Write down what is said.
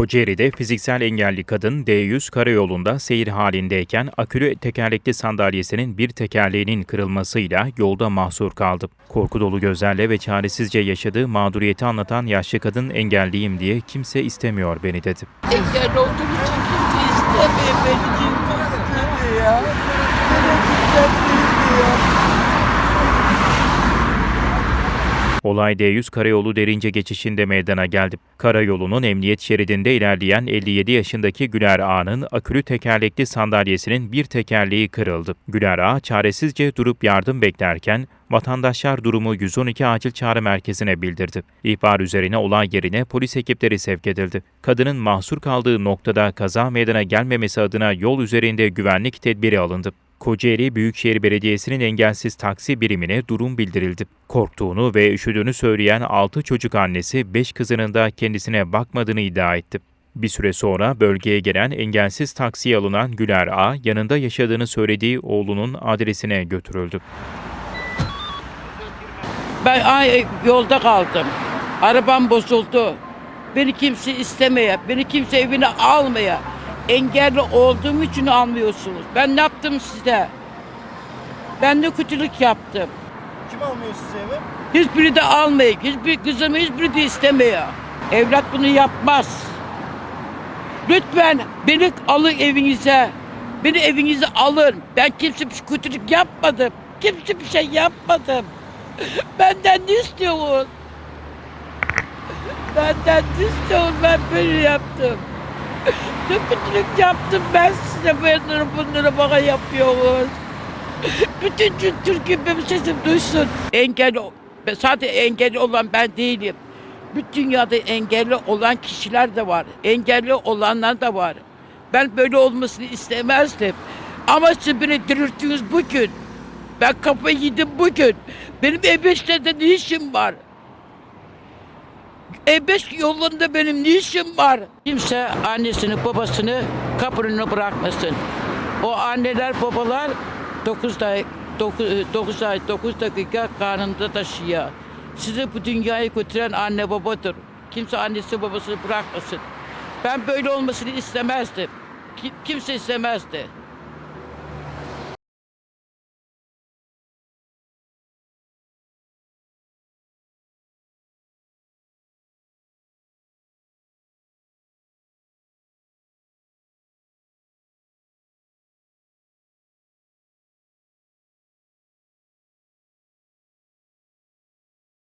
Kocaeli'de fiziksel engelli kadın D100 karayolunda seyir halindeyken akülü tekerlekli sandalyesinin bir tekerleğinin kırılmasıyla yolda mahsur kaldı. Korku dolu gözlerle ve çaresizce yaşadığı mağduriyeti anlatan yaşlı kadın engelliyim diye kimse istemiyor beni dedi. Engel olduğum için kimse istemiyor beni istemiyor ya. Beni kimse istemiyor. Olay D100 karayolu derince geçişinde meydana geldi. Karayolunun emniyet şeridinde ilerleyen 57 yaşındaki Güler Ağa'nın akülü tekerlekli sandalyesinin bir tekerleği kırıldı. Güler Ağa çaresizce durup yardım beklerken vatandaşlar durumu 112 acil çağrı merkezine bildirdi. İhbar üzerine olay yerine polis ekipleri sevk edildi. Kadının mahsur kaldığı noktada kaza meydana gelmemesi adına yol üzerinde güvenlik tedbiri alındı. Kocaeli Büyükşehir Belediyesi'nin engelsiz taksi birimine durum bildirildi. Korktuğunu ve üşüdüğünü söyleyen 6 çocuk annesi 5 kızının da kendisine bakmadığını iddia etti. Bir süre sonra bölgeye gelen engelsiz taksiye alınan Güler A, yanında yaşadığını söylediği oğlunun adresine götürüldü. Ben ay, yolda kaldım. Arabam bozuldu. Beni kimse istemeye, beni kimse evine almaya. Engelli olduğum için almıyorsunuz. Ben ne yaptım size? Ben ne kötülük yaptım. Kim almıyor sizi eve? Hiçbiri de almayın. Hiçbir kızımı hiçbiri de istemiyor. Evlat bunu yapmaz. Lütfen beni alın evinize. Beni evinize alın. Ben kimse bir kötülük yapmadım. Kimse bir şey yapmadım. Benden ne istiyorsun? Benden ne istiyorsun? Ben böyle yaptım. Ne kötülük yaptım ben size bunları bunları bana yapıyorsunuz. Bütün Türk- Türkiye benim sesim duysun. Engelli, sadece engelli olan ben değilim. Bütün dünyada engelli olan kişiler de var. Engelli olanlar da var. Ben böyle olmasını istemezdim. Ama siz beni dirilttiniz bugün. Ben kafayı yedim bugün. Benim E5'lerde ne işim var? E5 yolunda benim ne işim var? Kimse annesini babasını kapının bırakmasın. O anneler babalar 9 ay 9, ay 9 dakika karnında taşıyor. Sizi bu dünyaya götüren anne babadır. Kimse annesi babasını bırakmasın. Ben böyle olmasını istemezdim. Ki- Kimse istemezdi.